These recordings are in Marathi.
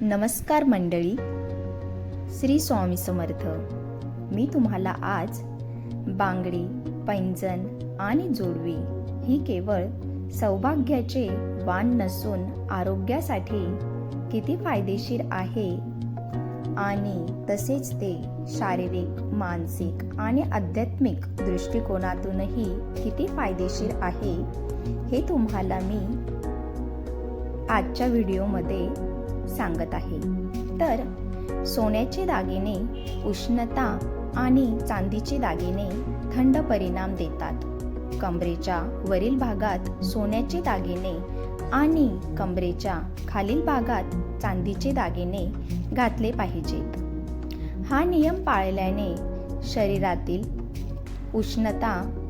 नमस्कार मंडळी. श्री स्वामी समर्थ. मी तुम्हाला आज बांगडी पैंजण आणि जोडवी ही केवळ सौभाग्याचे वाण नसून आरोग्यासाठी किती फायदेशीर आहे? आणि तसेच ते शारीरिक मानसिक आणि आध्यात्मिक दृष्टिकोनातूनही किती फायदेशीर आहे हे तुम्हाला मी आजच्या व्हिडिओमध्ये सांगत आहे. तर सोन्याचे दागिने उष्णता आणि चांदीचे दागिने थंड परिणाम देतात. कमरेच्या वरील भागात सोन्याचे दागिने आणि कमरेच्या खालील भागात चांदीचे दागिने घातले पाहिजेत. हा नियम पाळल्याने शरीरातील उष्णता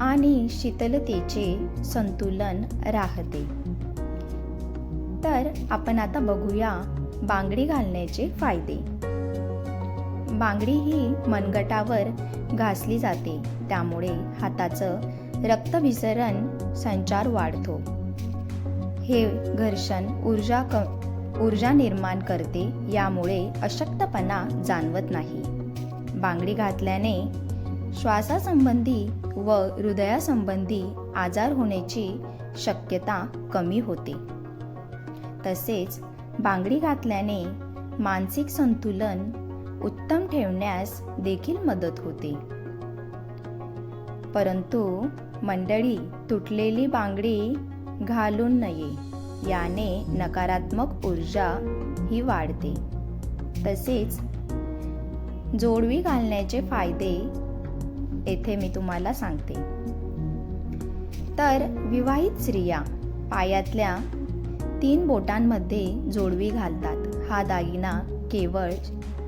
आणि शीतलतेचे संतुलन राहते. तर आपण आता बघूया बांगडी घालण्याचे फायदे. बांगडी ही मनगटावर घासली जाते त्यामुळे हाताचं रक्तभिसरण संचार वाढतो. हे घर्षण ऊर्जा क ऊर्जा निर्माण करते यामुळे अशक्तपणा जाणवत नाही. बांगडी घातल्याने श्वासासंबंधी व हृदयासंबंधी आजार होण्याची शक्यता कमी होते. तसेच बांगडी घातल्याने मानसिक संतुलन उत्तम ठेवण्यास देखील मदत होते. परंतु मंडळी तुटलेली बांगडी घालून नये याने नकारात्मक ऊर्जा ही वाढते. तसेच जोडवी घालण्याचे फायदे येथे मी तुम्हाला सांगते. तर विवाहित स्त्रिया पायातल्या तीन बोटांमध्ये जोडवी घालतात. हा दागिना केवळ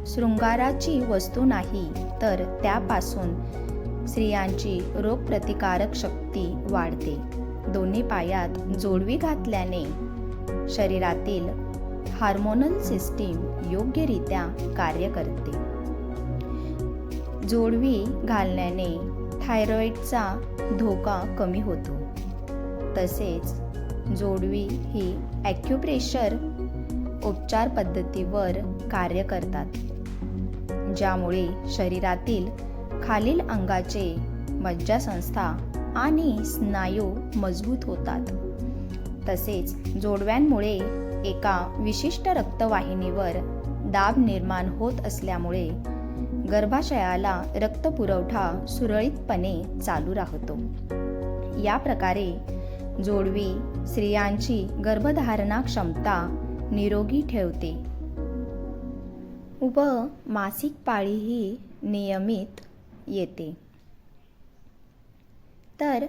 शृंगाराची वस्तू नाही तर त्यापासून स्त्रियांची रोगप्रतिकारक शक्ती वाढते. दोन्ही पायात जोडवी घातल्याने शरीरातील हार्मोनल सिस्टीम योग्यरित्या कार्य करते. जोडवी घालण्याने थायरॉईडचा धोका कमी होतो. तसेच जोडवी ही ॲक्युप्रेशर उपचार पद्धतीवर कार्य करतात ज्यामुळे शरीरातील खालील अंगाचे मज्जासंस्था आणि स्नायू मजबूत होतात. तसेच जोडव्यांमुळे एका विशिष्ट रक्तवाहिनीवर दाब निर्माण होत असल्यामुळे गर्भाशयाला रक्तपुरवठा सुरळीतपणे चालू राहतो. या प्रकारे जोडवी स्त्रियांची गर्भधारणा क्षमता निरोगी ठेवते. व मासिक पाळीही नियमित येते. तर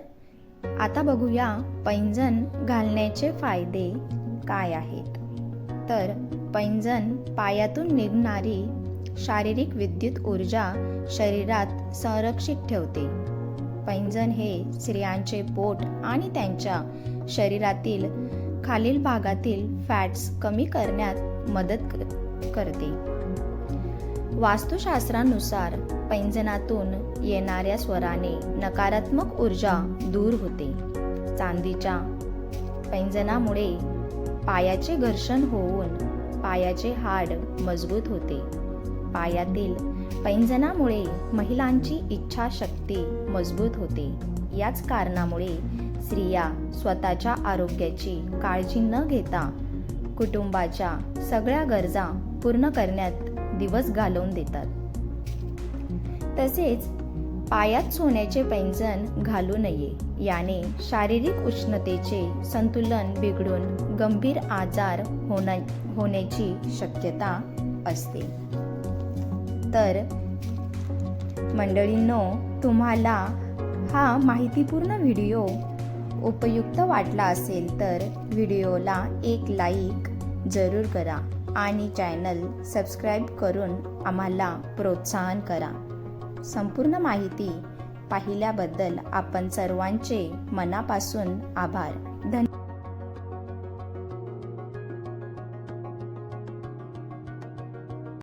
आता बघूया पैंजण घालण्याचे फायदे काय आहेत. तर पैंजण पायातून निघणारी शारीरिक विद्युत ऊर्जा शरीरात संरक्षित ठेवते. पैंजण हे स्त्रियांचे पोट आणि त्यांच्या शरीरातील खालील भागातील फॅट्स कमी करण्यात मदत करते. वास्तुशास्त्रानुसार पैंजणातून येणाऱ्या स्वराने नकारात्मक ऊर्जा दूर होते. चांदीच्या पैंजणामुळे पायाचे घर्षण होऊन पायाचे हाड मजबूत होते. पायातील पैंजणामुळे महिलांची इच्छाशक्ती मजबूत होते. याच कारणामुळे स्त्रिया स्वतःच्या आरोग्याची काळजी न घेता कुटुंबाच्या सगळ्या गरजा पूर्ण करण्यात दिवस घालवून देतात. तसेच पायात सोन्याचे पैंजण घालू नये याने शारीरिक उष्णतेचे संतुलन बिघडून गंभीर आजार होण्या होण्याची शक्यता असते. तर मंडळींनो तुम्हाला हा माहितीपूर्ण व्हिडिओ उपयुक्त वाटला असेल तर व्हिडिओला एक लाईक जरूर करा आणि चॅनल सबस्क्राईब करून आम्हाला प्रोत्साहन करा. संपूर्ण माहिती पाहिल्याबद्दल आपण सर्वांचे मनापासून आभार. धन्यवाद